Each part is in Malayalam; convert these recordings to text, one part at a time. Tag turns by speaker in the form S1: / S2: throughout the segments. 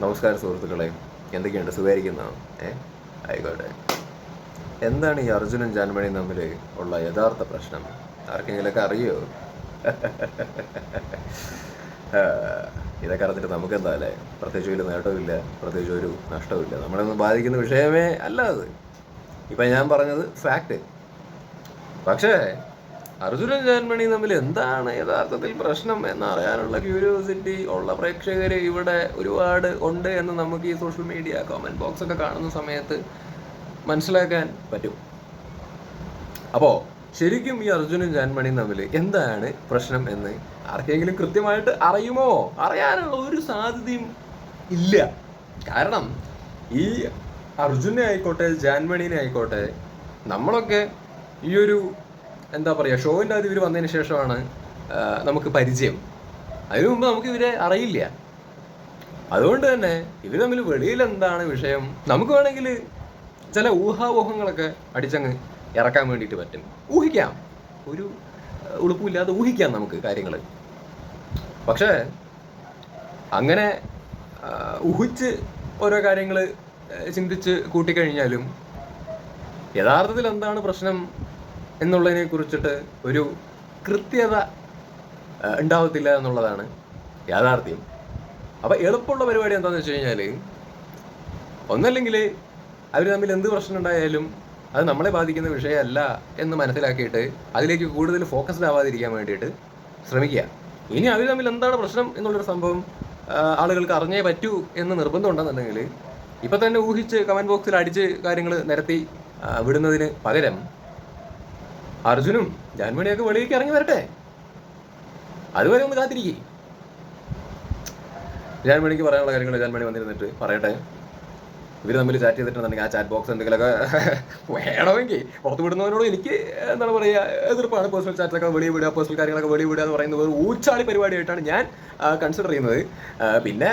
S1: നമസ്കാരം സുഹൃത്തുക്കളെ. എന്തൊക്കെയുണ്ട്? സുഖമായിരിക്കുന്ന? ഏ? ആയിക്കോട്ടെ. എന്താണ് ഈ അർജുനും ജാൻമണിയും തമ്മിൽ ഉള്ള യഥാർത്ഥ പ്രശ്നം? ആർക്കെങ്കിലൊക്കെ അറിയോ? ഇതൊക്കെ അറിഞ്ഞിട്ട് നമുക്കെന്താ അല്ലേ? പ്രത്യേകിച്ച് ഒരു നേട്ടമില്ല പ്രത്യേകിച്ച് ഒരു നഷ്ടമില്ല നമ്മളൊന്നും ബാധിക്കുന്ന വിഷയമേ അല്ല അത്. ഇപ്പം ഞാൻ പറഞ്ഞത് ഫാക്റ്റ് പക്ഷേ അർജുനൻ ജാൻമണി തമ്മിൽ എന്താണ് യഥാർത്ഥത്തിൽ പ്രശ്നം എന്ന് അറിയാനുള്ള ക്യൂരിയോസിറ്റി ഉള്ള പ്രേക്ഷകർ ഇവിടെ ഒരുപാട് ഉണ്ട് എന്ന് നമുക്ക് ഈ സോഷ്യൽ മീഡിയ കമന്റ് ബോക്സ് ഒക്കെ കാണുന്ന സമയത്ത് മനസ്സിലാക്കാൻ പറ്റും. അപ്പോൾ ശരിക്കും ഈ അർജുനും ജാൻമണിയും തമ്മിൽ എന്താണ് പ്രശ്നം എന്ന് ആർക്കെങ്കിലും കൃത്യമായിട്ട് അറിയുമോ? അറിയാനുള്ള ഒരു സാധ്യതയും ഇല്ല. കാരണം ഈ അർജുനെ ആയിക്കോട്ടെ ജാൻമണീനെ ആയിക്കോട്ടെ നമ്മളൊക്കെ ഈ ഒരു എന്താ പറയുക ഷോവിന്റെ അത് ഇവർ വന്നതിന് ശേഷമാണ് നമുക്ക് പരിചയം. അതിനു മുമ്പ് നമുക്ക് ഇവരെ അറിയില്ല. അതുകൊണ്ട് തന്നെ ഇവർ തമ്മിൽ വെളിയിൽ എന്താണ് വിഷയം? നമുക്ക് വേണമെങ്കിൽ ചില ഊഹാവോഹങ്ങളൊക്കെ അടിച്ചങ്ങ് ഇറക്കാൻ വേണ്ടിയിട്ട് പറ്റും. ഊഹിക്കാം. ഒരു ഉളുപ്പില്ലാതെ ഊഹിക്കാം നമുക്ക് കാര്യങ്ങൾ. പക്ഷേ അങ്ങനെ ഊഹിച്ച് ഓരോ കാര്യങ്ങൾ ചിന്തിച്ച് കൂട്ടിക്കഴിഞ്ഞാലും യഥാർത്ഥത്തിൽ എന്താണ് പ്രശ്നം എന്നുള്ളതിനെ കുറിച്ചിട്ട് ഒരു കൃത്യത ഉണ്ടാവത്തില്ല എന്നുള്ളതാണ് യാഥാർത്ഥ്യം. അപ്പോൾ എളുപ്പമുള്ള പരിപാടി എന്താണെന്ന് വെച്ച് കഴിഞ്ഞാൽ ഒന്നല്ലെങ്കിൽ അവർ തമ്മിൽ എന്ത് പ്രശ്നം ഉണ്ടായാലും അത് നമ്മളെ ബാധിക്കുന്ന വിഷയമല്ല എന്ന് മനസ്സിലാക്കിയിട്ട് അതിലേക്ക് കൂടുതൽ ഫോക്കസ്ഡ് ആവാതിരിക്കാൻ വേണ്ടിയിട്ട് ശ്രമിക്കുക. ഇനി അവർ തമ്മിൽ എന്താണ് പ്രശ്നം എന്നുള്ളൊരു സംഭവം ആളുകൾക്ക് അറിഞ്ഞേ പറ്റൂ എന്ന് നിർബന്ധം ഉണ്ടെന്നുണ്ടെങ്കിൽ ഇപ്പം തന്നെ ഊഹിച്ച് കമന്റ് ബോക്സിൽ അടിച്ച് കാര്യങ്ങൾ നിരത്തി വിടുന്നതിന് പകരം അർജുനും ജാൻമണിയൊക്കെ വെളിയിലേക്ക് ഇറങ്ങി വരട്ടെ. അതുവരെ ഒന്ന് കാത്തിരിക്കേ. ജാൻമണിക്ക് പറയാനുള്ള കാര്യങ്ങൾ ജാൻമണി വന്നിരുന്നിട്ട് പറയട്ടെ. ഇവർ തമ്മിൽ ചാറ്റ് ചെയ്തിട്ടുണ്ടെങ്കിൽ ആ ചാറ്റ് ബോക്സ് എന്തെങ്കിലുമൊക്കെ വേണമെങ്കിൽ പുറത്ത് വിടുന്നതിനോട് എനിക്ക് എന്താണ് പറയുക എതിർപ്പാണ്. പേഴ്സണൽ ചാറ്റിലൊക്കെ വെളിയിൽ വിടുക പേഴ്സണൽ കാര്യങ്ങളൊക്കെ വെളിയിൽ വിടുക എന്ന് പറയുന്നത് ഒരു ഊച്ചാളി പരിപാടിയായിട്ടാണ് ഞാൻ കൺസിഡർ ചെയ്യുന്നത്. പിന്നെ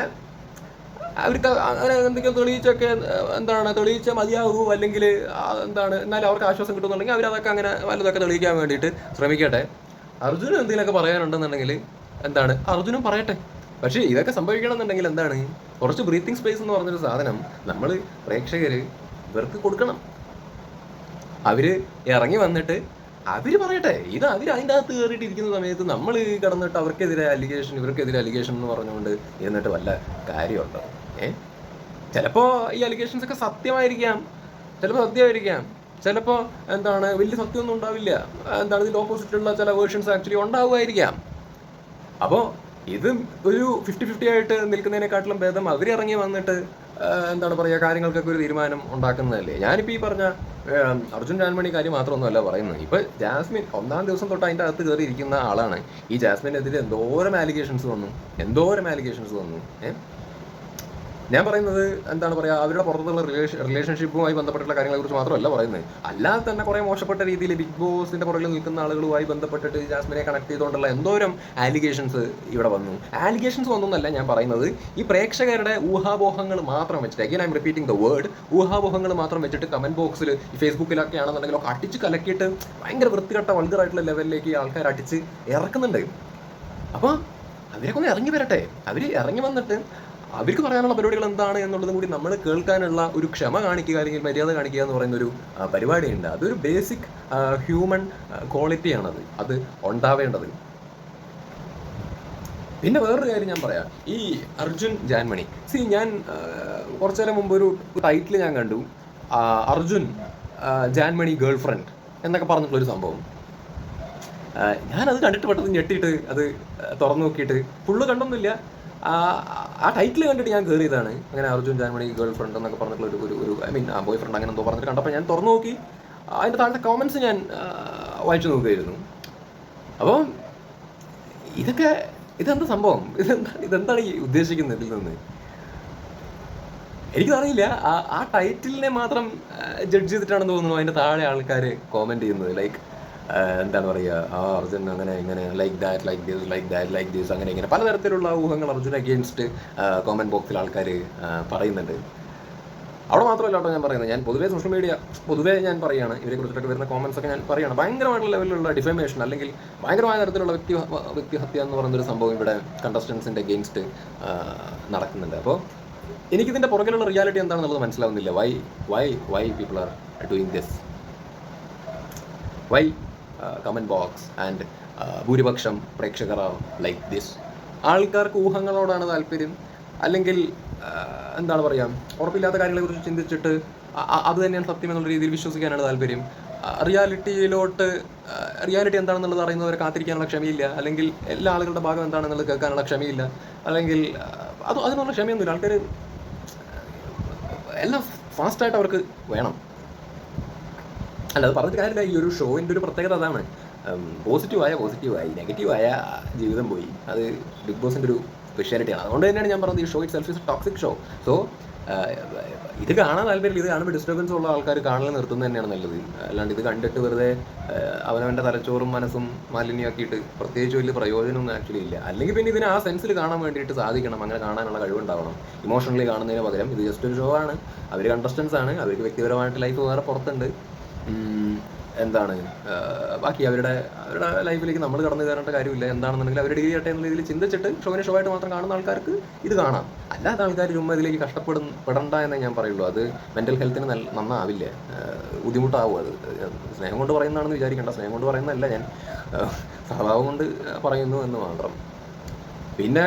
S1: അവർക്ക് അങ്ങനെ എന്തെങ്കിലും തെളിയിച്ചൊക്കെ എന്താണ് തെളിയിച്ചാൽ മതിയാകൂ അല്ലെങ്കിൽ എന്താണ് എന്നാലും അവർക്ക് ആശ്വാസം കിട്ടുന്നുണ്ടെങ്കിൽ അവരതൊക്കെ അങ്ങനെ വല്ലതൊക്കെ തെളിയിക്കാൻ വേണ്ടിയിട്ട് ശ്രമിക്കട്ടെ. അർജുനും എന്തെങ്കിലുമൊക്കെ പറയാനുണ്ടെന്നുണ്ടെങ്കിൽ എന്താണ്? അർജുനും പറയട്ടെ. പക്ഷേ ഇതൊക്കെ സംഭവിക്കണമെന്നുണ്ടെങ്കിൽ എന്താണ്? കുറച്ച് ബ്രീത്തിങ് സ്പേസ് എന്ന് പറഞ്ഞൊരു സാധനം നമ്മൾ പ്രേക്ഷകർ ഇവർക്ക് കൊടുക്കണം. അവർ ഇറങ്ങി വന്നിട്ട് അവർ പറയട്ടെ. ഇത് അവർ അതിന്റെ അകത്ത് കയറിയിട്ട് ഇരിക്കുന്ന സമയത്ത് നമ്മൾ കടന്നിട്ട് അവർക്കെതിരെ അലിഗേഷൻ ഇവർക്കെതിരെ അലിഗേഷൻ എന്ന് പറഞ്ഞുകൊണ്ട് ഇരുന്നിട്ട് വല്ല കാര്യമുണ്ടോ? ഏ? ചിലപ്പോൾ ഈ അലിഗേഷൻസ് ഒക്കെ സത്യമായിരിക്കാം. ചിലപ്പോൾ സത്യമായിരിക്കാം. ചിലപ്പോൾ എന്താണ് വലിയ സത്യമൊന്നും ഉണ്ടാവില്ല. എന്താണ് ഇതിന്റെ ഓപ്പോസിറ്റുള്ള ചില വേർഷൻസ് ആക്ച്വലി ഉണ്ടാവുമായിരിക്കാം. അപ്പോൾ ഇത് ഒരു ഫിഫ്റ്റി ഫിഫ്റ്റി ആയിട്ട് നിൽക്കുന്നതിനെക്കാട്ടിലും ഭേദം അവരിറങ്ങി വന്നിട്ട് എന്താണ് പറയുക കാര്യങ്ങൾക്കൊക്കെ ഒരു തീരുമാനം ഉണ്ടാക്കുന്നതല്ലേ? ഞാനിപ്പോൾ ഈ പറഞ്ഞ അർജുൻ ജാൻമണി കാര്യം മാത്രമൊന്നുമല്ല പറയുന്നത്. ഇപ്പോൾ ജാസ്മിൻ ഒന്നാം ദിവസം തൊട്ട് അതിന്റെ അകത്ത് കയറി ഇരിക്കുന്ന ആളാണ്. ഈ ജാസ്മിനെതിരെ എന്തോരം ആലിഗേഷൻസ് വന്നു? എന്തോരം ആലിഗേഷൻസ് വന്നു? ഏഹ് ഞാൻ പറയുന്നത് എന്താണ് പറയുക അവരുടെ പുറത്തുള്ള റിലേഷൻ റിലേഷൻഷിപ്പുമായി ബന്ധപ്പെട്ടുള്ള കാര്യങ്ങളെക്കുറിച്ച് മാത്രമല്ല പറയുന്നത് അല്ലാതെ തന്നെ കുറേ മോശപ്പെട്ട രീതിയിൽ ബിഗ് ബോസിന്റെ പുറകിൽ നിൽക്കുന്ന ആളുകളുമായി ബന്ധപ്പെട്ടിട്ട് ജാസ്മിനെ കണക്ട് ചെയ്തുകൊണ്ടുള്ള എന്തോരം ആലിഗേഷൻസ് ഇവിടെ വന്നു. ആലിഗേഷൻസ് വന്നൊന്നല്ല ഞാൻ പറയുന്നത്. ഈ പ്രേക്ഷകരുടെ ഊഹാപോഹങ്ങൾ മാത്രം വെച്ചിട്ട് again I'm repeating the word ഊഹാപോഹങ്ങൾ മാത്രം വെച്ചിട്ട് കമന്റ് ബോക്സിൽ ഈ ഫേസ്ബുക്കിലൊക്കെ ആണെന്നുണ്ടെങ്കിൽ ഒക്കെ അടിച്ച് കലക്കിയിട്ട് ഭയങ്കര വൃത്തികെട്ട വൾഗറായിട്ടുള്ള ലെവലിലേക്ക് ആൾക്കാർ അടിച്ച് ഇറക്കുന്നുണ്ട്. അപ്പോൾ അവരൊക്കെ ഒന്ന് ഇറങ്ങി വരട്ടെ. അവർ ഇറങ്ങി വന്നിട്ട് അവർക്ക് പറയാനുള്ള പരിപാടികൾ എന്താണ് എന്നുള്ളതും കൂടി നമ്മൾ കേൾക്കാനുള്ള ഒരു ക്ഷമ കാണിക്കുക അല്ലെങ്കിൽ മര്യാദ കാണിക്കുക എന്ന് പറയുന്ന ഒരു പരിപാടിയുണ്ട്. അതൊരു ബേസിക് ഹ്യൂമൻ ക്വാളിറ്റിയാണത് അത് ഉണ്ടാവേണ്ടത്. പിന്നെ വേറൊരു കാര്യം ഞാൻ പറയാം. ഈ അർജുൻ ജാൻമണി. സി ഞാൻ കുറച്ചു നേരം മുമ്പ് ഒരു ടൈറ്റിൽ ഞാൻ കണ്ടു. അർജുൻ ജാൻമണി ഗേൾ ഫ്രണ്ട് എന്നൊക്കെ പറഞ്ഞിട്ടുള്ളൊരു സംഭവം. ഞാനത് കണ്ടിട്ട് പെട്ടെന്ന് ഞെട്ടിയിട്ട് അത് തുറന്നു നോക്കിയിട്ട് ഫുള്ള് കണ്ടൊന്നുമില്ല. ആ ടൈറ്റിൽ കണ്ടിട്ട് ഞാൻ കയറിയതാണ് അങ്ങനെ അർജുൻ ജാൻമണി ഗേൾ ഫ്രണ്ട് എന്നൊക്കെ പറഞ്ഞിട്ടുള്ള ഒരു ഒരു ഐ മീൻ ആ ബോയ് ഫ്രണ്ട് അങ്ങനെ എന്തോ പറഞ്ഞിട്ട് കണ്ടപ്പോൾ ഞാൻ തുറന്നു നോക്കി. അതിന്റെ താഴത്തെ കോമൻസ് ഞാൻ വായിച്ചു നോക്കുകയായിരുന്നു. അപ്പോൾ ഇതൊക്കെ ഇതെന്താ സംഭവം? ഇതെന്താ ഇതെന്താണ് ഈ ഉദ്ദേശിക്കുന്നത് ഇതിൽ നിന്ന്? എനിക്കറിയില്ല ആ ആ ടൈറ്റിലിനെ മാത്രം ജഡ്ജ് ചെയ്തിട്ടാണെന്ന് തോന്നുന്നു അതിന്റെ താഴെ ആൾക്കാർ കോമന്റ് ചെയ്യുന്നത്. ലൈക്ക് എന്താണ് പറയുക? ആ അർജുൻ അങ്ങനെ ഇങ്ങനെ like that like this like that like this അങ്ങനെ ഇങ്ങനെ പലതരത്തിലുള്ള ഊഹങ്ങൾ അർജുൻ അഗെയിൻസ്റ്റ് കോമന്റ് ബോക്സിൽ ആൾക്കാർ പറയുന്നുണ്ട്. അവിടെ മാത്രമല്ല കേട്ടോ ഞാൻ പറയുന്നത്. ഞാൻ പൊതുവേ സോഷ്യൽ മീഡിയ പൊതുവേ ഞാൻ പറയുകയാണ് ഇവരെ കുറിച്ചിട്ടൊക്കെ വരുന്ന കോമൻസ് ഒക്കെ ഞാൻ പറയുകയാണ് ഭയങ്കരമായിട്ടുള്ള ലെവലിലുള്ള ഡിഫമേഷൻ അല്ലെങ്കിൽ ഭയങ്കരമായ തരത്തിലുള്ള വ്യക്തി വ്യക്തിഹത്യ എന്ന് പറയുന്നൊരു സംഭവം ഇവിടെ കണ്ടസ്റ്റൻസിന്റെ അഗെയിൻസ്റ്റ് നടക്കുന്നുണ്ട്. അപ്പോൾ എനിക്കിതിന്റെ പുറകിലുള്ള റിയാലിറ്റി എന്താണെന്നുള്ളത് മനസ്സിലാവുന്നില്ല. Why why why people are doing this why comment box and ഭൂരിപക്ഷം പ്രേക്ഷകർ ലൈക്ക് ദിസ് ആൾക്കാർക്ക് ഊഹങ്ങളോടാണ് താല്പര്യം. അല്ലെങ്കിൽ എന്താണ് പറയുക ഉറപ്പില്ലാത്ത കാര്യങ്ങളെക്കുറിച്ച് ചിന്തിച്ചിട്ട് അത് തന്നെയാണ് സത്യം എന്നുള്ള രീതിയിൽ വിശ്വസിക്കാനാണ് താല്പര്യം. റിയാലിറ്റിയിലോട്ട് റിയാലിറ്റി എന്താണെന്നുള്ളത് അറിയുന്നവരെ കാത്തിരിക്കാനുള്ള ക്ഷമയില്ല. അല്ലെങ്കിൽ എല്ലാ ആളുകളുടെ ഭാഗം എന്താണെന്നുള്ളത് കേൾക്കാനുള്ള ക്ഷമയില്ല. അല്ലെങ്കിൽ അത് അതിനുള്ള ക്ഷമയൊന്നുമില്ല. ആൾക്കാർ എല്ലാം ഫാസ്റ്റായിട്ട് അവർക്ക് വേണം. അല്ല അത് പറഞ്ഞിട്ട് കാര്യമില്ല. ഈ ഒരു ഷോയിന്റെ ഒരു പ്രത്യേകത അതാണ്. പോസിറ്റീവായ പോസിറ്റീവായി നെഗറ്റീവായ ജീവിതം പോയി. അത് ബിഗ് ബോസിന്റെ ഒരു സ്പെഷ്യാലിറ്റിയാണ് അതുകൊണ്ട് തന്നെയാണ് ഞാൻ പറഞ്ഞത് ഈ show itself is toxic show so ഇത് കാണാൻ താല്പര്യം ഇത് കാണുമ്പോൾ ഡിസ്റ്റർബൻസ് ഉള്ള ആൾക്കാർ കാണൽ നിർത്തുന്നത് തന്നെയാണ് നല്ലത്. അല്ലാണ്ട് ഇത് കണ്ടിട്ട് വെറുതെ അവനവന്റെ തലച്ചോറും മനസ്സും മാലിന്യമാക്കിയിട്ട് പ്രത്യേകിച്ച് വലിയ പ്രയോജനമൊന്നും ആക്ച്വലി ഇല്ല. അല്ലെങ്കിൽ പിന്നെ ഇതിനെ ആ സെൻസിൽ കാണാൻ വേണ്ടിയിട്ട് സാധിക്കണം. അങ്ങനെ കാണാനുള്ള കഴിവുണ്ടാവണം. ഇമോഷണലി കാണുന്നതിന് പകരം ഇത് ജസ്റ്റ് ഒരു ഷോ ആണ്. അവർ കണ്ടസ്റ്റൻസ് ആണ്. അവർക്ക് വ്യക്തിപരമായിട്ട് ലൈഫ് വേറെ പുറത്തുണ്ട്. എന്താണ്? ബാക്കി അവരുടെ അവരുടെ ലൈഫിലേക്ക് നമ്മൾ കടന്നു കയറേണ്ട കാര്യമില്ല. എന്താണെന്നുണ്ടെങ്കിൽ അവരുടെ ഡിഗ്രി ആട്ടെ എന്ന രീതിയിൽ ചിന്തിച്ചിട്ട് ഷോവിനെ ഷോ ആയിട്ട് മാത്രം കാണുന്ന ആൾക്കാർക്ക് ഇത് കാണാം. അല്ലാത്ത ആൾക്കാർ ചുമ്മാ ഇതിലേക്ക് കഷ്ടപ്പെടും പെടണ്ട എന്നേ ഞാൻ പറയുള്ളൂ. അത് മെന്റൽ ഹെൽത്തിന് നല്ല നന്നാവില്ല? ബുദ്ധിമുട്ടാവും അത്. സ്നേഹം കൊണ്ട് പറയുന്നതാണെന്ന് വിചാരിക്കേണ്ട. സ്നേഹം കൊണ്ട് പറയുന്നതല്ല ഞാൻ. സ്വഭാവം കൊണ്ട് പറയുന്നു എന്ന് മാത്രം. പിന്നെ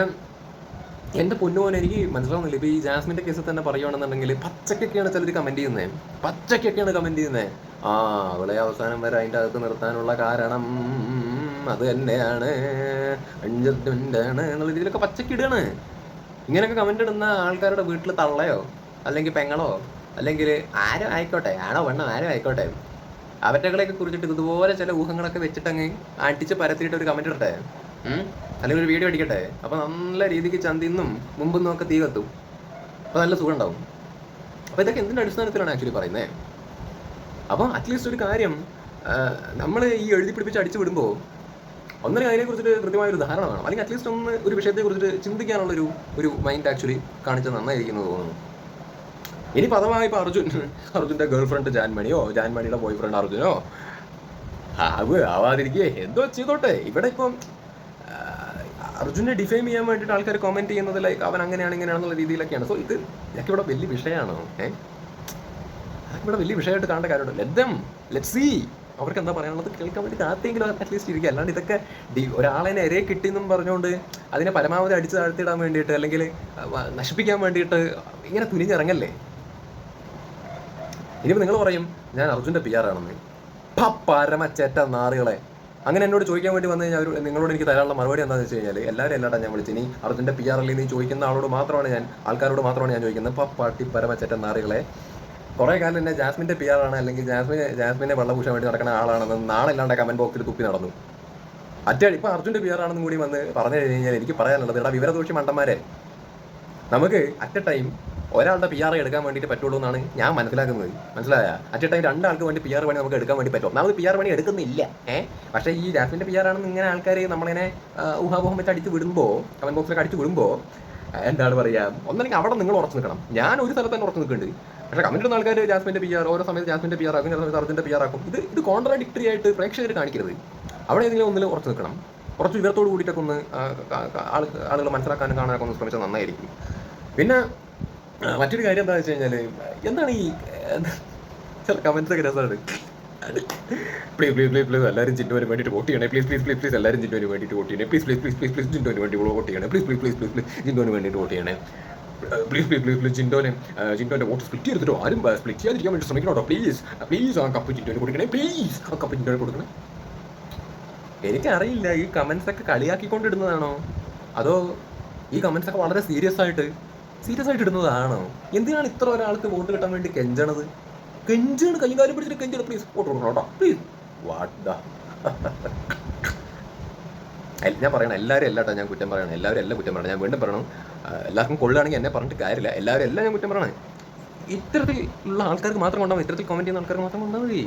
S1: എന്റെ പൊന്നുമോൻ എനിക്ക് മനസ്സിലാവുന്നില്ല. ഇപ്പോൾ ഈ ജാസ്മിന്റെ കേസിൽ തന്നെ പറയുകയാണെന്നുണ്ടെങ്കിൽ പച്ചക്കൊക്കെയാണ് ചിലർ കമന്റ് ചെയ്യുന്നത് പച്ചക്കൊക്കെയാണ് കമന്റ് ചെയ്യുന്നത് ആ അവളെ അവസാനം വരെ അതിന്റെ അകത്ത് നിർത്താനുള്ള കാരണം അത് തന്നെയാണ്. അഞ്ചിട്ടാണ് എന്നുള്ള രീതിയിലൊക്കെ പച്ചക്കിടുകയാണ്. ഇങ്ങനെയൊക്കെ കമന്റ് ഇടുന്ന ആൾക്കാരുടെ വീട്ടിൽ തള്ളയോ? അല്ലെങ്കിൽ പെങ്ങളോ? അല്ലെങ്കിൽ ആരും ആയിക്കോട്ടെ ആണോ പെണ്ണോ ആരും ആയിക്കോട്ടെ. അവറ്റകളെയൊക്കെ കുറിച്ചിട്ട് ഇതുപോലെ ചില ഊഹങ്ങളൊക്കെ വെച്ചിട്ടങ്ങ് അടിച്ച് പരത്തിയിട്ട് ഒരു കമന്റ് ഇടട്ടെ? അല്ലെങ്കിൽ ഒരു വീഡിയോ അടിക്കട്ടെ? അപ്പോൾ നല്ല രീതിക്ക് ചന്തിന്നും മുമ്പൊന്നും ഒക്കെ തീ കത്തും. അപ്പോൾ നല്ല സുഖം ഉണ്ടാവും. അപ്പോൾ ഇതൊക്കെ എന്തിന്റെ അടിസ്ഥാനത്തിലാണ് ആക്ച്വലി പറയുന്നത് അപ്പോൾ അറ്റ്ലീസ്റ്റ് ഒരു കാര്യം നമ്മൾ ഈ എഴുതി പിടിപ്പിച്ച് അടിച്ചു വിടുമ്പോൾ ഒന്നര അതിനെക്കുറിച്ചിട്ട് കൃത്യമായ ഒരു ധാരണ വേണം. അല്ലെങ്കിൽ അറ്റ്ലീസ്റ്റ് ഒന്ന് ഒരു വിഷയത്തെക്കുറിച്ചിട്ട് ചിന്തിക്കാനുള്ളൊരു ഒരു മൈൻഡ് ആക്ച്വലി കാണിച്ചത് നന്നായിരിക്കുന്നു തോന്നുന്നു. ഇനി പദമായി ഇപ്പോൾ അർജുൻ അർജുന്റെ ഗേൾ ഫ്രണ്ട് ജാൻമണിയോ ജാൻമണിയുടെ ബോയ് ഫ്രണ്ട് അർജുനോ ആവ് ആവാതിരിക്കേ. എന്തോ ചെയ്തോട്ടെ. ഇവിടെ ഇപ്പം അർജുനെ ഡിഫൈം ചെയ്യാൻ വേണ്ടിയിട്ട് ആൾക്കാർ കമന്റ് ചെയ്യുന്നത് ലൈക്ക് അവൻ അങ്ങനെയാണ് ഇങ്ങനെയാണെന്നുള്ള രീതിയിലൊക്കെയാണ്. സോ ഇത് ഇതൊക്കെ ഇവിടെ വലിയ വിഷയമാണ്. ഏഹ് ഇവിടെ വലിയ വിഷയമായിട്ട് കാണേണ്ട കാര്യമുണ്ട് ലെറ്റ് ലെറ്റ് സി അവർക്ക് എന്താ പറയാനുള്ളത്? കേൾക്കാൻ വേണ്ടി കാത്തെങ്കിലും അറ്റ്ലീസ്റ്റ് ഇരിക്കുക. അല്ലാണ്ട് ഇതൊക്കെ ഡി- ഒരാളെ ഇരയെ കിട്ടിയെന്നും പറഞ്ഞുകൊണ്ട് അതിനെ പരമാവധി അടിച്ച് താഴ്ത്തിയിടാൻ വേണ്ടിയിട്ട് അല്ലെങ്കിൽ നശിപ്പിക്കാൻ വേണ്ടിയിട്ട് ഇങ്ങനെ തുനിഞ്ഞിറങ്ങല്ലേ? ഇനിയിപ്പോൾ നിങ്ങൾ പറയും ഞാൻ അർജുന്റെ പി പ പരമച്ചേറ്റ നാറുകളെ. അങ്ങനെ എന്നോട് ചോദിക്കാൻ വേണ്ടി വന്നു കഴിഞ്ഞാൽ അവർ നിങ്ങളോട് എനിക്ക് തരാനുള്ള മറുപടി എന്താണെന്ന് വെച്ച് കഴിഞ്ഞാൽ എല്ലാവരും എല്ലാട്ടാ ഞാൻ വിളിച്ചു ഇനി അർജുന്റെ പി അല്ലേ നീ ചോദിക്കുന്ന ആളോട് മാത്രമാണ് ഞാൻ ആൾക്കാരോട് മാത്രമാണ് ഞാൻ ചോദിക്കുന്നത്. പപ്പാട്ടി പട്ടി പരമച്ചേറ്റ നാറുകളെ. കുറേ കാലം എന്നെ ജാസ്മിന്റെ പി ആണ് അല്ലെങ്കിൽ ജാസ്മിനെ ജാസ്മിനെ വെള്ളപൂശാൻ വേണ്ടി നടക്കുന്ന ആളാണെന്ന് നാളെ ഇല്ലാണ്ട് കമന്റ് ബോക്സിൽ തുപ്പി നടന്നു. അറ്റ ഇപ്പൊ അർജുന്റെ പി ആണെന്നും കൂടി വന്ന് പറഞ്ഞു കഴിഞ്ഞ് കഴിഞ്ഞാൽ എനിക്ക് പറയാനുള്ളത് ഇവിടെ വിവരദോഷി മണ്ടന്മാരെ. നമുക്ക് അറ്റ് എ ടൈം ഒരാളുടെ പി ആർ എടുക്കാൻ വേണ്ടിയിട്ട് പറ്റുള്ളൂ എന്നാണ് ഞാൻ മനസ്സിലാക്കുന്നത്. മനസ്സിലായ? അറ്റ് എ ടൈം രണ്ടാൾക്ക് വേണ്ടി പി ആർ പണി നമുക്ക് എടുക്കാൻ വേണ്ടി പറ്റും. നമ്മൾ പി ആർ പണി എടുക്കുന്നില്ല. ഏഹ് പക്ഷേ ഈ ജാസ്മിന്റെ പി ആർ ആണെന്ന് ഇങ്ങനെ ആൾക്കാർ നമ്മളിങ്ങനെ ഊഹാപോഹം വെച്ച് അടിച്ച് വിടുമ്പോൾ കമന്റ് ബോക്സിലൊക്കെ അടിച്ച് വിടുമ്പോൾ എന്താണ് പറയുക ഒന്നെങ്കിൽ അവിടെ നിങ്ങൾ ഉറച്ചു നിൽക്കണം. ഞാൻ ഒരു സ്ഥലത്ത് തന്നെ ഉറച്ചു നിൽക്കുന്നുണ്ട്. പക്ഷേ കമന്റ് ഇടുന്ന ആൾക്കാർ ജാസ്മിന്റെ പി ആർ ഓരോ സമയത്ത് ജാസ്മിന്റെ പി ആർ ആക്കും ചില സമയത്ത് അർജുന്റെ പി ആർ ആക്കും ഇത് ഇത് കോൺട്രാഡിക്ടറി ആയിട്ട് പ്രേക്ഷകർ കാണിക്കരുത് അവിടെ ഏതെങ്കിലും ഒന്നിൽ ഉറച്ചു നിൽക്കണം കുറച്ച് വിവരത്തോട് കൂടിയിട്ടൊക്കെ ഒന്ന് ആളുകൾ മനസ്സിലാക്കാനും കാണാനൊക്കെ ഒന്ന് ശ്രമിച്ചാൽ നന്നായിരിക്കും പിന്നെ മറ്റൊരു കാര്യം എന്താ വെച്ച് കഴിഞ്ഞാൽ എന്താണ് ഈ ചില കമൻസ് ഒക്കെ രസമാണ് പ്ലീസ് പ്ലീസ് പ്ലീസ് പ്ലീസ് എല്ലാവരും ജിൻഡോന് വേണ്ടിയിട്ട് വോട്ട് ചെയ്യണേ പ്ലീസ് പ്ലീസ് പ്ലീസ് പ്ലീസ് എല്ലാവരും ജിൻഡോന് വേണ്ടിയിട്ട് വോട്ട് ചെയ്യണേ please please please please please വേണ്ടി വോട്ട് ചെയ്യണേ please please please please please വേണ്ടിയിട്ട് വോട്ട് ചെയ്യണേ ജിൻഡോനെ ജിൻഡോന്റെ വോട്ട് സ്പ്ലിറ്റ് ചെയ്തിട്ടോ? ആരും സ്പ്ലിറ്റ് ചെയ്യാതിരിക്കാൻ വേണ്ടി ശ്രമിക്കണോ പ്ലീസ് പ്ലീസ് ആ കപ്പ് ജിൻഡോനെ കൊടുക്കണേ. പ്ലീസ് ആ കപ്പ് ജിൻഡോനെ കൊടുക്കണേ. എനിക്കറിയില്ല ഈ കമൻസ് ഒക്കെ കളിയാക്കിക്കൊണ്ടിടുന്നതാണോ? അതോ ഈ കമൻസ് ഒക്കെ വളരെ സീരിയസ് ആയിട്ട് സീരിയസ് ആയിട്ട് ഇടുന്നതാണോ? എന്തിനാണ് ഇത്ര ഒരാൾക്ക് വോട്ട് കിട്ടാൻ വേണ്ടി കെഞ്ചണത്? കെഞ്ചാണ് കൈകാര്യം പിടിച്ചിട്ട് കെഞ്ചാണ്. പ്ലീസ് വോട്ട് കൊടുക്കണം കേട്ടോ. പ്ലീസ് വാട്ട് ഞാൻ പറയണം എല്ലാവരും എല്ലാട്ടോ ഞാൻ കുറ്റം പറയണം. എല്ലാവരും എല്ലാം കുറ്റം പറയണം. ഞാൻ വീണ്ടും പറയണം എല്ലാവർക്കും കൊള്ളുകയാണെങ്കിൽ എന്നെ പറഞ്ഞിട്ട് കാര്യമില്ല. എല്ലാവരും എല്ലാം ഞാൻ കുറ്റം പറയണം. ഇത്തരത്തിൽ ഉള്ള ആൾക്കാർക്ക് മാത്രം കൊണ്ടാൽ ഇത്തരത്തിൽ കമന്റ് ചെയ്യുന്ന ആൾക്കാർക്ക് മാത്രം കൊണ്ടാൽ മതി.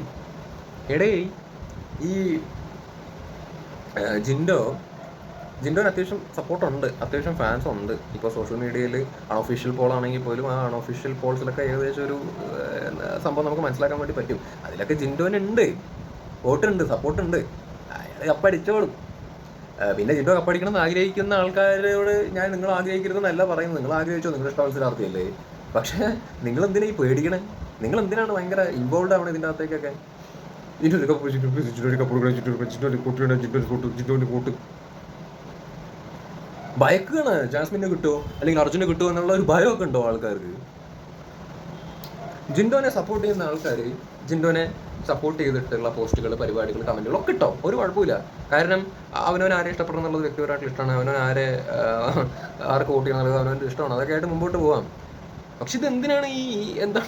S1: എടേ ഈ ജിൻഡോ ജിൻഡോന് അത്യാവശ്യം സപ്പോർട്ടുണ്ട് അത്യാവശ്യം ഫാൻസ് ഉണ്ട്. ഇപ്പോൾ സോഷ്യൽ മീഡിയയിൽ അൺഒഫീഷ്യൽ പോൾ ആണെങ്കിൽ പോലും ആ അൺഒഫീഷ്യൽ പോൾസിലൊക്കെ ഏകദേശം ഒരു സംഭവം നമുക്ക് മനസ്സിലാക്കാൻ വേണ്ടി പറ്റും. അതിലൊക്കെ ജിൻഡോനുണ്ട്. വോട്ടുണ്ട് സപ്പോർട്ടുണ്ട് അയാൾ കപ്പടിച്ചോളും പിന്നെ ജിൻഡോ കപ്പടിക്കണം എന്ന് ആഗ്രഹിക്കുന്ന ആൾക്കാരോട് ഞാൻ നിങ്ങൾ ആഗ്രഹിക്കരുതെന്നല്ല പറയുന്നത്. നിങ്ങൾ ആഗ്രഹിച്ചോ? നിങ്ങളുടെ ഇഷ്ടമത്സരാർത്ഥിയല്ലേ പക്ഷേ നിങ്ങൾ എന്തിനാ ഈ പേടിക്കണേ? നിങ്ങൾ എന്തിനാണ് ഭയങ്കര ഇൻവോൾവ് ആവണം ഇതിന്റെ അകത്തേക്കൊക്കെ? ജിൻഡോ കപ്പ് ജിൻഡോ ജിൻഡോ കപ്പ് ഭയക്കാണ്. ജാസ്മിനെ കിട്ടുമോ അല്ലെങ്കിൽ അർജുനെ കിട്ടുമോ എന്നുള്ള ഒരു ഭയമൊക്കെ ഉണ്ടോ ആൾക്കാർക്ക്? ജിൻഡോനെ സപ്പോർട്ട് ചെയ്യുന്ന ആൾക്കാർ ജിൻഡോനെ സപ്പോർട്ട് ചെയ്തിട്ടുള്ള പോസ്റ്റുകൾ പരിപാടികൾ കമന്റുകൾ ഒക്കെ ഇട്ടോ. ഒരു കുഴപ്പമില്ല. കാരണം അവനവൻ ആരെ ഇഷ്ടപ്പെടണം എന്നുള്ളത് വ്യക്തിപരമായിട്ടുള്ള ഇഷ്ടമാണ്. അവനവൻ ആരെ ആർക്ക് വോട്ട് ചെയ്യണം എന്നുള്ളത് അവനവന്റെ ഇഷ്ടമാണ്. അതൊക്കെ ആയിട്ട് മുമ്പോട്ട് പോവാം. പക്ഷെ ഇത് എന്തിനാണ് ഈ എന്താ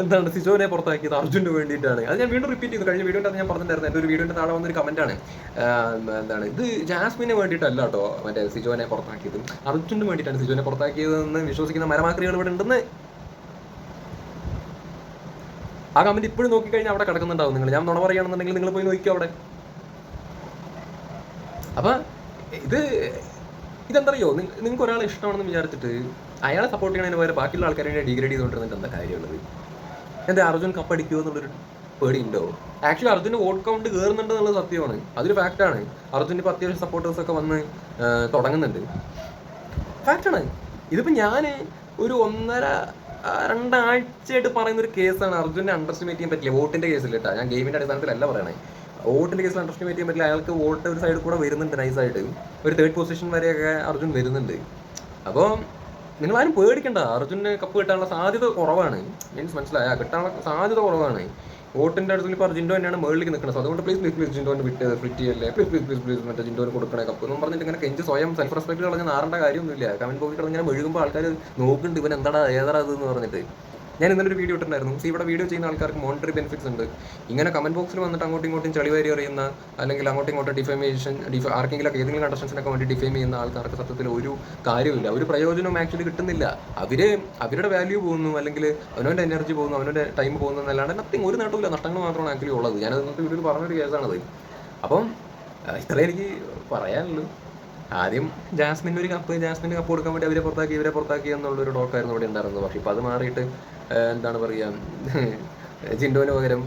S1: എന്താണ് സിജോനെ പുറത്താക്കിയത് അർജുന് വേണ്ടിയിട്ടാണ്? അത് ഞാൻ വീണ്ടും റിപ്പീറ്റ് ചെയ്തു കഴിഞ്ഞ വീഡിയോന്റെ ഞാൻ പറഞ്ഞിട്ടുണ്ടായിരുന്നു. എന്റെ ഒരു വീഡിയോന്റെ താഴെ വന്നൊരു കമന്റാണ് എന്താണ് ഇത് ജാസ്മിന് വേണ്ടിയിട്ടല്ല കേട്ടോ മറ്റേ സിജോനെ പുറത്താക്കിയത്. അർജുന് വേണ്ടിയിട്ടാണ് സിജോനെ പുറത്താക്കിയതെന്ന് വിശ്വസിക്കുന്ന മരമാക്രികൾ ഇവിടെ ഉണ്ടെന്ന് ആ കമന്റ് ഇപ്പോഴും നോക്കിക്കഴിഞ്ഞാൽ അവിടെ കിടക്കുന്നുണ്ടാവും നിങ്ങൾ. ഞാൻ നുണ പറയുകയാണെന്നുണ്ടെങ്കിൽ നിങ്ങൾ പോയി നോക്കിക്കോ അവിടെ. അപ്പൊ ഇത് ഇതെന്തറിയോ? നിങ്ങൾക്ക് ഒരാളെ ഇഷ്ടമാണെന്ന് വിചാരിച്ചിട്ട് അയാളെ സപ്പോർട്ട് ചെയ്യണതിന് പകരം ബാക്കിയുള്ള ആൾക്കാരെ ഡിഗ്രേഡ് ചെയ്തുകൊണ്ടിരുന്നിട്ട് എന്താ കാര്യമുള്ളത്? എന്താ അർജുൻ കപ്പ് അടിക്കുക എന്നുള്ളൊരു പേടിയുണ്ടോ? ആക്ച്വലി അർജുന് വോട്ട് കൗണ്ട് കയറുന്നുണ്ട് എന്നുള്ളത് സത്യമാണ്. അതൊരു ഫാക്റ്റാണ് അർജുന് ഇപ്പോൾ അത്യാവശ്യം സപ്പോർട്ടേഴ്സ് ഒക്കെ വന്ന് തുടങ്ങുന്നുണ്ട്. ഫാക്റ്റാണ് ഇതിപ്പോൾ ഞാൻ ഒരു ഒന്നര രണ്ടാഴ്ചയായിട്ട് പറയുന്ന ഒരു കേസാണ് അർജുനെ അണ്ടർസ്റ്റിമേറ്റ് ചെയ്യാൻ പറ്റില്ല. വോട്ടിന്റെ കേസിൽ കേട്ടോ. ഞാൻ ഗെയിമിന്റെ അടിസ്ഥാനത്തിലല്ല പറയണേ. വോട്ടിന്റെ കേസിൽ അണ്ടർസ്റ്റിമേറ്റ് ചെയ്യാൻ പറ്റില്ല. അയാൾക്ക് വോട്ട് ഒരു സൈഡിൽ കൂടെ വരുന്നുണ്ട് നൈസായിട്ട് ഒരു തേർഡ് പൊസിഷൻ വരെയൊക്കെ അർജുൻ വരുന്നുണ്ട്. അപ്പോൾ നിങ്ങൾ ആരും പേടിക്കണ്ട. അർജുന് കപ്പ് കിട്ടാനുള്ള സാധ്യത കുറവാണ്. മീൻസ് മനസ്സിലായ? കിട്ടാനുള്ള സാധ്യത കുറവാണ്. വോട്ടിന്റെ അടുത്ത് ഇപ്പോൾ ജിൻഡോ തന്നെയാണ് മുകളിലേക്ക് നിൽക്കുന്നത്. അതുകൊണ്ട് പ്ലീസ് പ്ലീസ് പ്ലീസ് ജിൻഡോന് വിട്ട് ഫ്ലിറ്റ് ചെയ്യല്ലേ? പ്ലീസ് പ്ലീസ് പ്ലീസ് പ്ലീസ് മറ്റേ ജിൻഡോന് കൊടുക്കണേ കപ്പ് എന്ന് പറഞ്ഞിട്ട് ഇങ്ങനെ കെഞ്ച് സ്വയം സെൽഫ് റെസ്പെക്ട് കളഞ്ഞ് നാറേണ്ട കാര്യമൊന്നുമില്ല. കമന്റ് ബോക്സിൽ ഇങ്ങനെ മെഴുകുമ്പോൾ ആൾക്കാർ നോക്കുന്നുണ്ട് ഇവൻ എന്താടാ ഏതാടാ അത് എന്ന് പറഞ്ഞിട്ട്. ഞാൻ ഇന്നലെ ഒരു വീഡിയോ ഇട്ടിട്ടുണ്ടായിരുന്നു. ഇവിടെ വീഡിയോ ചെയ്യുന്ന ആൾക്കാർക്ക് മോണിറ്ററി ബെനിഫിറ്റ്സ് ഉണ്ട്. ഇങ്ങനെ കമന്റ് ബോക്സിൽ വന്നിട്ട് അങ്ങോട്ടും ഇങ്ങോട്ടും ചെളിവാരി അറിയുന്ന അല്ലെങ്കിൽ അങ്ങോട്ടും ഇങ്ങോട്ടും ഡിഫൈമേഷൻ ഡിഫ ആർക്കെങ്കിലും ഏതെങ്കിലും കണ്ടസ്റ്റൻസിനൊക്കെ വേണ്ടി ഡിഫൈം ചെയ്യുന്ന ആൾക്കാർക്ക് സത്യത്തിൽ ഒരു കാര്യമില്ല ഒരു പ്രയോജനവും ആക്ച്വലി കിട്ടുന്നില്ല. അവരെ അവരുടെ വാല്യൂ പോകുന്നു അല്ലെങ്കിൽ അവനവന്റെ എനർജി പോകുന്നു അവനവന്റെ ടൈം പോകുന്നു എന്നല്ലാണ്ട് നത്തിങ് ഒരു നേട്ടമില്ല നഷ്ടങ്ങൾ മാത്രമാണ് ആക്ച്വലി ഉള്ളത്. ഞാൻ ഇന്നത്തെ വീഡിയോയിൽ പറഞ്ഞൊരു കേസാണത് അപ്പം ഇത്രയും ഇത്രേ എനിക്ക് പറയാനുള്ളൂ. ആദ്യം ജാസ്മിന്റെ ഒരു കപ്പ് ജാസ്മിന്റെ കപ്പ് കൊടുക്കാൻ വേണ്ടി അവരെ പുറത്താക്കി ഇവരെ പുറത്താക്കി എന്നുള്ളൊരു ടോക്കായിരുന്നു ഇവിടെ ഉണ്ടായിരുന്നത്. പക്ഷേ ഇപ്പം അത് മാറിയിട്ട് എന്താണ് പറയുക ജിൻഡോന് പകരം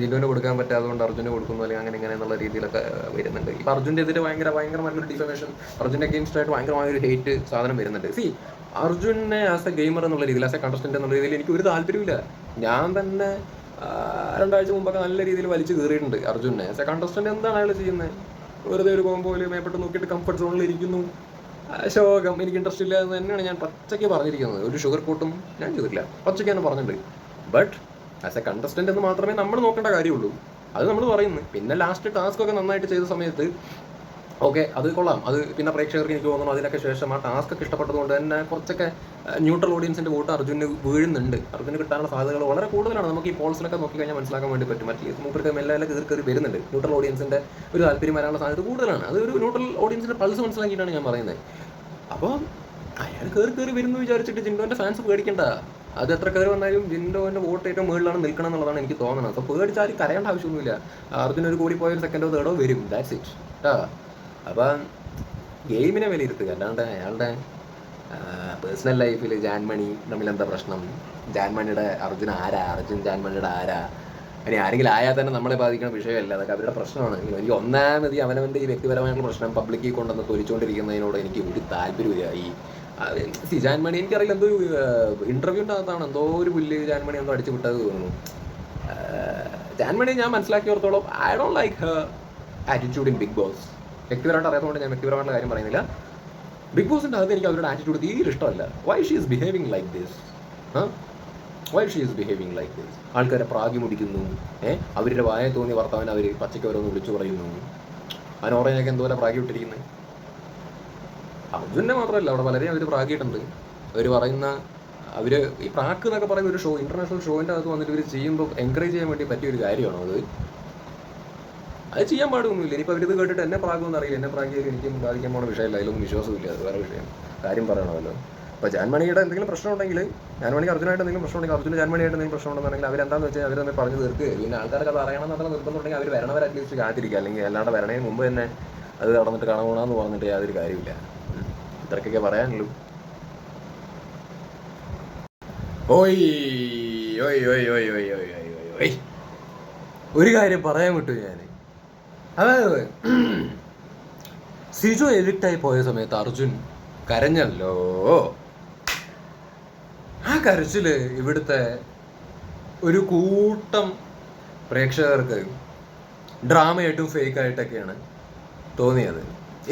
S1: ജിൻഡോന് കൊടുക്കാൻ പറ്റാത്തതുകൊണ്ട് അർജുന് കൊടുക്കുന്നു അല്ലെങ്കിൽ അങ്ങനെ ഇങ്ങനെ എന്നുള്ള രീതിയിലൊക്കെ വരുന്നുണ്ട്. ഇപ്പം അർജുന്റെ എതിരെ ഭയങ്കര ഭയങ്കരമായിട്ടുള്ള ഡിഫമേഷൻ അർജുന്റെ അഗെയിൻസ്റ്റ് ആയിട്ട് ഭയങ്കരമായ ഒരു ഹേറ്റ് സാധനം വരുന്നുണ്ട്. സി അർജുനെ ആസ് എ ഗെയിമർ എന്നുള്ള രീതിയിൽ ആസ് എ കണ്ടസ്റ്റന്റ് എന്നുള്ള രീതിയിൽ എനിക്ക് ഒരു താല്പര്യമില്ല ഞാൻ തന്നെ രണ്ടാഴ്ച മുമ്പൊക്കെ നല്ല രീതിയിൽ വലിച്ചു കയറിയിട്ടുണ്ട് അർജുനെ. ആസ് എ കണ്ടസ്റ്റന്റ് എന്താണ് അയാൾ ചെയ്യുന്നത്? വെറുതെ ഒരു കോമ്പോയിൽ മേപ്പെട്ട് നോക്കിയിട്ട് കംഫർട്ട് സോണിൽ ഇരിക്കുന്നു. ശോകം എനിക്ക് ഇൻട്രസ്റ്റ് ഇല്ല എന്ന് തന്നെയാണ് ഞാൻ പച്ചയ്ക്ക് പറഞ്ഞിരിക്കുന്നത്. ഒരു ഷുഗർ കൂട്ടും ഞാൻ ചെയ്തിട്ടില്ല. പച്ചയ്ക്ക് തന്നെ പറഞ്ഞിട്ടുണ്ട്. ബട്ട് ആസ് എ കണ്ടസ്റ്റന്റ് എന്ന് മാത്രമേ നമ്മൾ നോക്കേണ്ട കാര്യമുള്ളൂ. അത് നമ്മൾ പറയുന്നു. പിന്നെ ലാസ്റ്റ് ടാസ്ക് ഒക്കെ നന്നായിട്ട് ചെയ്ത സമയത്ത് ഓക്കെ അത് കൊള്ളാം. അത് പിന്നെ പ്രേക്ഷകർക്ക് എനിക്ക് തോന്നുന്നു അതിനൊക്കെ ശേഷം ആ ടാസ്ക് ഒക്കെ ഇഷ്ടപ്പെട്ടതുകൊണ്ട് തന്നെ കുറച്ചൊക്കെ ന്യൂട്രൽ ഓഡിയൻസിന്റെ വോട്ട് അർജുന് വീഴുന്നുണ്ട്. അർജുന് കിട്ടാനുള്ള സാധ്യതകൾ വളരെ കൂടുതലാണ്. നമുക്ക് ഈ പോൾസിലൊക്കെ നോക്കി കഴിഞ്ഞാൽ മനസ്സിലാക്കാൻ വേണ്ടി പറ്റും. മറ്റേ മൂപ്പർക്ക് മെല്ലെ കയറി കയറി വരുന്നുണ്ട്. ന്യൂട്രൽ ഓഡിയൻസിന്റെ ഒരു താല്പര്യം വരാനുള്ള സാധ്യത കൂടുതലാണ്. അത് ഒരു ന്യൂട്രൽ ഓഡിയൻസിന്റെ പൾസ് മനസ്സിലാക്കിയിട്ടാണ് ഞാൻ പറയുന്നത് അപ്പോൾ അയാൾ കയറി കയറി വരുന്നു വിചാരിച്ചിട്ട് ജിൻഡോന്റെ ഫാൻസ് പേടിക്കണ്ട. അത് എത്ര കയറി വന്നാലും ജിൻഡോന്റെ വോട്ട് ഏറ്റവും മുകളിലാണ് നിൽക്കണം എന്നുള്ളതാണ് എനിക്ക് തോന്നുന്നത് അപ്പോൾ പേടിച്ചാൽ കരയേണ്ട ആവശ്യമൊന്നുമില്ല. അർജുന ഒരു കൂടി പോയ സെക്കൻഡോ തേർഡോ വരും. ദാറ്റ്സ് ഇറ്റ് അപ്പം ഗെയിമിനെ വിലയിരുത്തുക. അല്ലാണ്ട് അയാളുടെ പേഴ്സണൽ ലൈഫിൽ ജാൻമണി തമ്മിൽ എന്താ പ്രശ്നം? ജാൻമണിയുടെ അർജുൻ ആരാ? അർജുൻ ജാൻമണിയുടെ ആരാ? ഇനി ആരെങ്കിലും ആയാൽ തന്നെ നമ്മളെ ബാധിക്കുന്ന വിഷയമല്ല. അതൊക്കെ അവരുടെ പ്രശ്നമാണ്. എനിക്ക് ഒന്നാമതി അവനവന്റെ ഈ വ്യക്തിപരമായിട്ടുള്ള പ്രശ്നം പബ്ലിക്കിൽ കൊണ്ടുവന്ന് തൊലിച്ചുകൊണ്ടിരിക്കുന്നതിനോട് എനിക്ക് ഒരു താല്പര്യമില്ല ഈ സി ജാൻമണി എനിക്കറിയില്ല. എന്തോ ഇന്റർവ്യൂവിന്റെ അകത്താണ് എന്തോ ഒരു പുല്ല് ജാൻമണി എന്തോ അടിച്ചു വിട്ടത് തോന്നുന്നു. ജാൻമണി ഞാൻ മനസ്സിലാക്കിയോടത്തോളം I don't like her attitude in Bigg Boss വ്യക്തിപരമായിട്ട് അറിയാത്തതുകൊണ്ട് ഞാൻ വ്യക്തിപരമായിട്ടുള്ള കാര്യം പറയുന്നില്ല. ബിഗ് ബോസിന്റെ അകത്ത് എനിക്ക് അവരുടെ ആറ്റിറ്റ്യൂഡ് തീരെ ഇഷ്ടമല്ല. Why she is behaving like this why she is behaving like this ആൾക്കാരെ പ്രാഗി മുടിക്കുന്നു. ഏഹ് അവരുടെ വായ തോന്നിയ ഭർത്താവിനെ അവർ പച്ചയ്ക്ക് ഓരോന്ന് വിളിച്ചു പറയുന്നു. അനോറയൊക്കെ എന്തോലെ പ്രാഗി വിട്ടിരിക്കുന്നത് അർജുനെ മാത്രമല്ല അവിടെ പലരെയും അവർ പ്രാഗിയിട്ടുണ്ട്. അവർ പറയുന്ന അവർ ഈ പ്രാക്ക് എന്നൊക്കെ പറയുന്ന ഒരു ഷോ ഇന്റർനാഷണൽ ഷോയിന്റെ അകത്ത് വന്നിട്ട് ഇവർ ചെയ്യുമ്പോൾ എൻകറേജ് ചെയ്യാൻ വേണ്ടി പറ്റിയ ഒരു കാര്യമാണോ അത്? അത് ചെയ്യാൻ പാടൊന്നുമില്ല ഇനിയിപ്പോൾ അവരിത് കേട്ടിട്ട് എന്നെ പ്രാഗമെന്ന് അറിയില്ല. എന്നെ പ്രാഗിയത് എനിക്കും ബാധിക്കാൻ പോകുന്ന വിഷയമല്ല. അതിലൊന്നും വിശ്വാസമില്ല അത് വേറെ വിഷയം. കാര്യം പറയണമല്ലോ. അപ്പോൾ ജാൻമണിയുടെ എന്തെങ്കിലും പ്രശ്നമുണ്ടെങ്കിൽ ജാൻമണിക്ക് അർജുനായിട്ട് എന്തെങ്കിലും പ്രശ്നമുണ്ടെങ്കിൽ അർജുന ജാൻമണിയായിട്ട് എന്തെങ്കിലും പ്രശ്നമുണ്ടെന്നുണ്ടെങ്കിൽ അവരെന്താണെന്ന് വെച്ചാൽ അവരെന്നെ പറഞ്ഞു തീർക്ക് പിന്നെ ആൾക്കാർക്ക് അത് അറിയണമെന്നുള്ള നിർബന്ധമുണ്ടെങ്കിൽ അവർ വരണവരെ അറ്റ്ലീസ്റ്റ് കാത്തിരിക്കുക. അല്ലെങ്കിൽ അല്ലാണ്ട് വരണേ മുമ്പ് തന്നെ അത് നടന്നിട്ട് കാണണമെന്ന് പറഞ്ഞിട്ട് യാതൊരു കാര്യമില്ല ഇത്രക്കൊക്കെ പറയാനുള്ളൂ. ഓയ്. ഓയ് ഓയ് ഓയ് ഓയ് ഓയ് ഓയ് ഒരു കാര്യം പറയാൻ വിട്ടു ഞാൻ അതായത് സിജു എഡിക്റ്റായി പോയ സമയത്ത് അർജുൻ കരഞ്ഞല്ലോ. ആ കരച്ചിൽ ഇവിടുത്തെ ഒരു കൂട്ടം പ്രേക്ഷകർക്ക് ഡ്രാമയായിട്ടും ഫേക്ക് ആയിട്ടൊക്കെയാണ് തോന്നിയത്.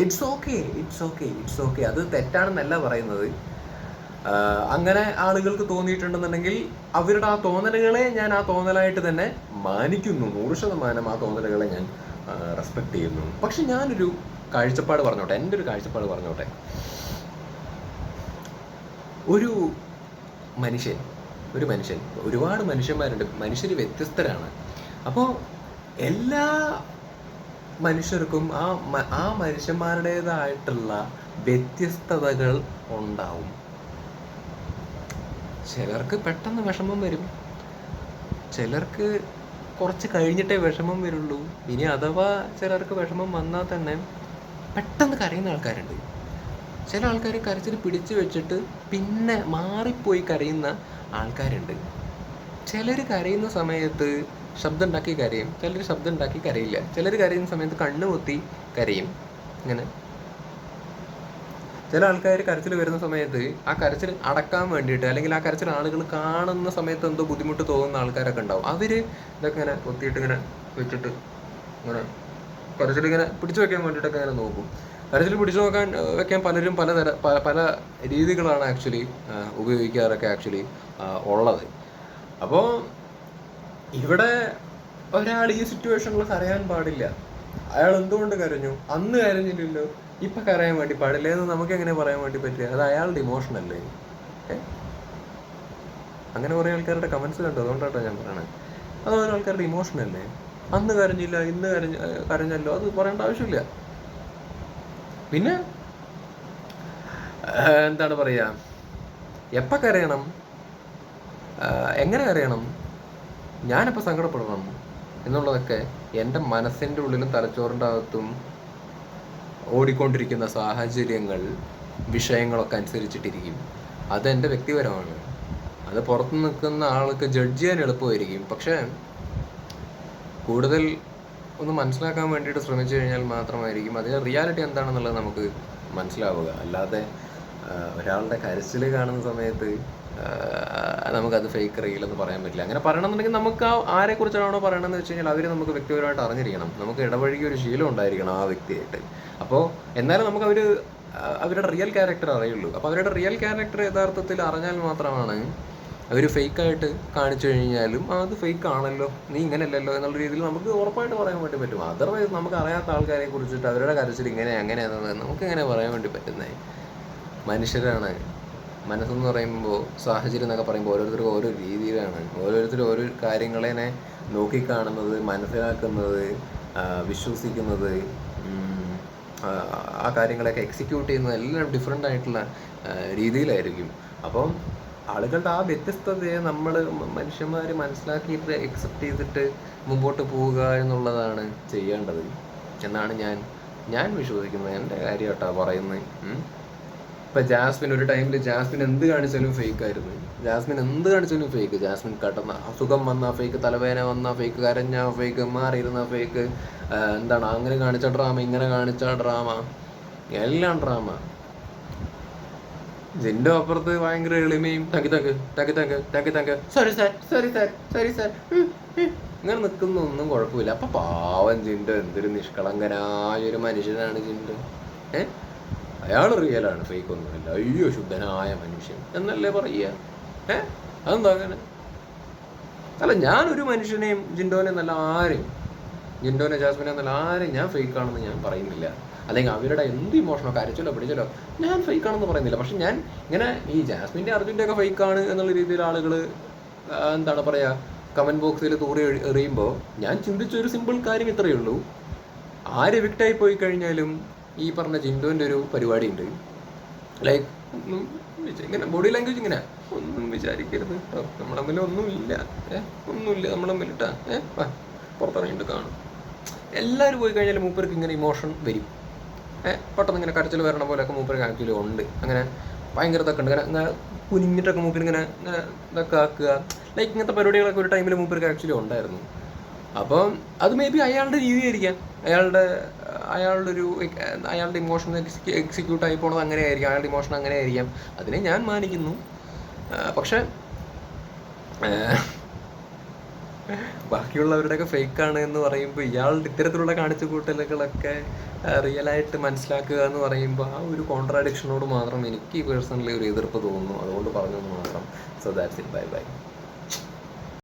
S1: It's okay it's okay it's okay അത് തെറ്റാണെന്നല്ല പറയുന്നത്. അങ്ങനെ ആളുകൾക്ക് തോന്നിയിട്ടുണ്ടെന്നുണ്ടെങ്കിൽ അവരുടെ ആ തോന്നലുകളെ ഞാൻ ആ തോന്നലായിട്ട് തന്നെ മാനിക്കുന്നു. നൂറ് ശതമാനം ആ തോന്നലുകളെ ഞാൻ റെസ്പെക്ട് ചെയ്യുന്നു. പക്ഷെ ഞാനൊരു കാഴ്ചപ്പാട് പറഞ്ഞോട്ടെ എന്റെ ഒരു കാഴ്ചപ്പാട് പറഞ്ഞോട്ടെ. ഒരു മനുഷ്യൻ ഒരു മനുഷ്യൻ ഒരുപാട് മനുഷ്യന്മാരുണ്ട് മനുഷ്യർ വ്യത്യസ്തരാണ്. അപ്പോൾ എല്ലാ മനുഷ്യർക്കും ആ ആ മനുഷ്യന്മാരുടേതായിട്ടുള്ള വ്യത്യസ്തതകൾ ഉണ്ടാവും. ചിലർക്ക് പെട്ടെന്ന് വിഷമം വരും. ചിലർക്ക് കുറച്ച് കഴിഞ്ഞിട്ടേ വിഷമം വരുള്ളൂ. ഇനി അഥവാ ചിലർക്ക് വിഷമം വന്നാൽ തന്നെ പെട്ടെന്ന് കരയുന്ന ആൾക്കാരുണ്ട്. ചില ആൾക്കാർ കരച്ചിൽ പിടിച്ചു വെച്ചിട്ട് പിന്നെ മാറിപ്പോയി കരയുന്ന ആൾക്കാരുണ്ട്. ചിലർ കരയുന്ന സമയത്ത് ശബ്ദം ഉണ്ടാക്കി കരയും ചിലർ ശബ്ദം ഉണ്ടാക്കി കരയില്ല. ചിലർ കരയുന്ന സമയത്ത് കണ്ണ് പൊത്തി കരയും. ഇങ്ങനെ. ചില ആൾക്കാർ കരച്ചിൽ വരുന്ന സമയത്ത് ആ കരച്ചിൽ അടക്കാൻ വേണ്ടിയിട്ട് അല്ലെങ്കിൽ ആ കരച്ചിൽ ആളുകൾ കാണുന്ന സമയത്ത് എന്തോ ബുദ്ധിമുട്ട് തോന്നുന്ന ആൾക്കാരൊക്കെ ഉണ്ടാവും. അവർ ഇതൊക്കെ ഇങ്ങനെ കൊത്തിയിട്ട് ഇങ്ങനെ വെച്ചിട്ട് ഇങ്ങനെ കരച്ചിൽ ഇങ്ങനെ പിടിച്ചു വെക്കാൻ വേണ്ടിയിട്ടൊക്കെ ഇങ്ങനെ നോക്കും. കരച്ചിൽ പിടിച്ചു നോക്കാൻ വെക്കാൻ പലരും പലതര പല രീതികളാണ് ആക്ച്വലി ഉപയോഗിക്കാറൊക്കെ ആക്ച്വലി ഉള്ളത്. അപ്പോൾ ഇവിടെ ഒരാൾ ഈ സിറ്റുവേഷനിൽ കരയാൻ പാടില്ല. അയാൾ എന്തുകൊണ്ട് കരഞ്ഞു? അന്ന് കരഞ്ഞില്ലല്ലോ. ഇപ്പൊ കരയാൻ വേണ്ടി പാടില്ല എന്ന് നമുക്ക് എങ്ങനെ പറയാൻ വേണ്ടി പറ്റുക അത് അയാളുടെ ഇമോഷൻ അല്ലേ? അങ്ങനെ കുറെ ആൾക്കാരുടെ കമന്റ്സ് കണ്ടു. അതുകൊണ്ടാട്ടോ ഞാൻ പറയണത്. അത് ഓരോ ആൾക്കാരുടെ ഇമോഷൻ അല്ലേ? അന്ന് കരഞ്ഞില്ല ഇന്ന് കരഞ്ഞ കരഞ്ഞല്ലോ അത് പറയേണ്ട ആവശ്യമില്ല. പിന്നെ എന്താണ് പറയാ? എപ്പ കരയണം? എങ്ങനെ കരയണം? ഞാനെപ്പോൾ സങ്കടപ്പെടണം? എന്നുള്ളതൊക്കെ എന്റെ മനസ്സിന്റെ ഉള്ളിലും തലച്ചോറിന്റെ അകത്തും ഓടിക്കൊണ്ടിരിക്കുന്ന സാഹചര്യങ്ങൾ വിഷയങ്ങളൊക്കെ അനുസരിച്ചിട്ടിരിക്കും. അതെന്റെ വ്യക്തിപരമാണ്. അത് പുറത്ത് നിൽക്കുന്ന ആൾക്ക് ജഡ്ജ് ചെയ്യാൻ എളുപ്പമായിരിക്കും. പക്ഷേ കൂടുതൽ ഒന്ന് മനസ്സിലാക്കാൻ വേണ്ടിയിട്ട് ശ്രമിച്ചു കഴിഞ്ഞാൽ മാത്രമായിരിക്കും അതിന്റെ റിയാലിറ്റി എന്താണെന്നുള്ളത് നമുക്ക് മനസ്സിലാവുക. അല്ലാതെ ഒരാളുടെ കരച്ചിൽ കാണുന്ന സമയത്ത് നമുക്കത് ഫേക്ക് റീൽ എന്ന് പറയാൻ പറ്റില്ല. അങ്ങനെ പറയണമെന്നുണ്ടെങ്കിൽ നമുക്ക് ആ ആരെക്കുറിച്ചാണോ പറയണമെന്ന് വെച്ച് കഴിഞ്ഞാൽ അവർ നമുക്ക് വ്യക്തിപരമായിട്ട് അറിഞ്ഞിരിക്കണം. നമുക്ക് ഇടപഴകി ഒരു ശീലം ഉണ്ടായിരിക്കണം ആ വ്യക്തിയായിട്ട്. അപ്പോൾ എന്നാലും നമുക്ക് അവർ അവരുടെ റിയൽ ക്യാരക്ടർ അറിയുള്ളൂ. അപ്പോൾ അവരുടെ റിയൽ ക്യാരക്ടർ യഥാർത്ഥത്തിൽ അറിഞ്ഞാൽ മാത്രമാണ് അവർ ഫേക്കായിട്ട് കാണിച്ചു കഴിഞ്ഞാലും അത് ഫേക്ക് ആണല്ലോ നീ ഇങ്ങനെയല്ലല്ലോ എന്നുള്ള രീതിയിൽ നമുക്ക് ഉറപ്പായിട്ട് പറയാൻ വേണ്ടി പറ്റും. അതർവൈസ് നമുക്ക് അറിയാത്ത ആൾക്കാരെ കുറിച്ചിട്ട് അവരുടെ കരച്ചിൽ ഇങ്ങനെ അങ്ങനെയാണെന്ന് നമുക്ക് ഇങ്ങനെ പറയാൻ വേണ്ടി പറ്റുന്നേ? മനുഷ്യരാണ് മനസ്സെന്ന് പറയുമ്പോൾ സാഹചര്യം എന്നൊക്കെ പറയുമ്പോൾ ഓരോരുത്തർക്കും ഓരോ രീതിയിലാണ്. ഓരോരുത്തരും ഓരോ കാര്യങ്ങളെ നോക്കിക്കാണുന്നത് മനസ്സിലാക്കുന്നത് വിശ്വസിക്കുന്നത് ആ, കാര്യങ്ങളെയൊക്കെ എക്സിക്യൂട്ട് ചെയ്യുന്നത് എല്ലാം ഡിഫറെന്റ് ആയിട്ടുള്ള രീതിയിലായിരിക്കും. അപ്പം ആളുകളുടെ ആ വ്യത്യസ്തതയെ നമ്മൾ മനുഷ്യന്മാർ മനസ്സിലാക്കിയിട്ട് എക്സെപ്റ്റ് ചെയ്തിട്ട് മുമ്പോട്ട് പോവുക എന്നുള്ളതാണ് ചെയ്യേണ്ടത്. എന്നാണ് ഞാൻ ഞാൻ വിശ്വസിക്കുന്നത്. എന്റെ കാര്യം കേട്ടോ പറയുന്നത്. ഇപ്പൊ ജാസ്മിൻ ഒരു ടൈമിൽ ജാസ്മിൻ എന്ത് കാണിച്ചാലും ഫേക്ക് ആയിരുന്നു. ജാസ്മിൻ എന്ത് കാണിച്ചാലും ഫേക്ക് ജാസ്മിൻ കട്ടുന്ന അസുഖം വന്ന ഫേക്ക് തലവേദന വന്ന ഫേക്ക് കരഞ്ഞ ഫേക്ക് മാറിയിരുന്ന ഫേക്ക് എന്താണ് അങ്ങനെ കാണിച്ച ഡ്രാമ ഇങ്ങനെ കാണിച്ച ഡ്രാമ എല്ലാം ഡ്രാമ ജിന്റെ അപ്പുറത്ത് ഭയങ്കര എളിമയും തക്കി തക്ക് തക്കി തക്ക് തക്കി തക്ക് sorry sir sorry sir sorry sir ഇങ്ങനെ നിൽക്കുന്ന ഒന്നും കുഴപ്പമില്ല. അപ്പൊ പാവം ജിൻഡോ എന്തൊരു നിഷ്കളങ്കനായ ഒരു മനുഷ്യനാണ് ജിൻഡോ. ഏ? അയാൾ റിയലാണ് ഫേക്ക് ഒന്നുമില്ല അയ്യോ ശുദ്ധനായ മനുഷ്യൻ. എന്നല്ലേ പറയുക? ഏ? അതെന്താ അങ്ങനെ? അല്ല ഞാനൊരു മനുഷ്യനെയും ജിൻഡോനെ നല്ല ആരെയും ജിൻഡോനെ ജാസ്മിനെ നല്ല ആരെയും ഞാൻ ഫേക്ക് ആണെന്ന് ഞാൻ പറയുന്നില്ല. അല്ലെങ്കിൽ അവരുടെ എന്ത് ഇമോഷനോ കരച്ചിലോ പിടിച്ചല്ലോ ഞാൻ ഫേക്ക് ആണെന്ന് പറയുന്നില്ല. പക്ഷെ ഞാൻ ഇങ്ങനെ ഈ ജാസ്മിന്റെ അർജുന്റെ ഒക്കെ ഫേക്ക് ആണ് എന്നുള്ള രീതിയിൽ ആളുകൾ എന്താണ് പറയുക കമന്റ് ബോക്സിൽ തൂറി എറിയുമ്പോൾ ഞാൻ ചിന്തിച്ച ഒരു സിമ്പിൾ കാര്യം ഇത്രയേ ഉള്ളൂ. ആര് വിക്റ്റായി പോയി കഴിഞ്ഞാലും ഈ പറഞ്ഞ ജിൻഡോന്റെ ഒരു പരിപാടി ഉണ്ട് ലൈക്ക് ഒന്നും ഇങ്ങനെ ബോഡി ലാംഗ്വേജ് ഇങ്ങനെ. ഒന്നും വിചാരിക്കരുത് കേട്ടോ നമ്മളെ തമ്മിൽ ഒന്നുമില്ല. ഏഹ് ഒന്നുമില്ല നമ്മളെ തമ്മിൽ ഇട്ടാ ഏഹ് പുറത്തിറങ്ങിയിട്ട് കാണും. എല്ലാവരും പോയി കഴിഞ്ഞാൽ മൂപ്പർക്ക് ഇങ്ങനെ ഇമോഷൻ വരും. ഏഹ് പെട്ടെന്ന് ഇങ്ങനെ കരച്ചിൽ വരണ പോലെയൊക്കെ മൂപ്പർക്ക് ആക്ച്വലി ഉണ്ട്. അങ്ങനെ ഭയങ്കര ഇതൊക്കെ ഉണ്ട്. ഇങ്ങനെ ഇങ്ങനെ കുനിഞ്ഞിട്ടൊക്കെ മൂപ്പർ ഇങ്ങനെ ഇങ്ങനെ ഇതൊക്കെ ആക്കുക. ലൈക്ക് ഇങ്ങനത്തെ പരിപാടികളൊക്കെ ഒരു ടൈമിൽ മൂപ്പർക്ക് ആക്ച്വലി ഉണ്ടായിരുന്നു. അപ്പം അത് മേ ബി അയാളുടെ രീതിയായിരിക്കാം. അയാളുടെ അയാളുടെ ഒരു അയാളുടെ ഇമോഷൻ എക്സിക്യൂട്ട് ആയി പോണത് അങ്ങനെ ആയിരിക്കാം അയാളുടെ ഇമോഷൻ അങ്ങനെ ആയിരിക്കാം അതിനെ ഞാൻ മാനിക്കുന്നു. പക്ഷെ ബാക്കിയുള്ളവരുടെ ബാക്കിയുള്ളവരുടെയൊക്കെ ഫേക്ക് ആണ് എന്ന് പറയുമ്പോൾ ഇയാളുടെ ഇത്തരത്തിലുള്ള കാണിച്ചു കൂട്ടലുകളൊക്കെ റിയൽ ആയിട്ട് മനസ്സിലാക്കുക എന്ന് പറയുമ്പോൾ ആ ഒരു കോൺട്രാഡിക്ഷനോട് മാത്രം എനിക്ക് പേഴ്സണലി ഒരു എതിർപ്പ് തോന്നുന്നു. അതുകൊണ്ട് പറഞ്ഞു മാത്രം. So that's it bye bye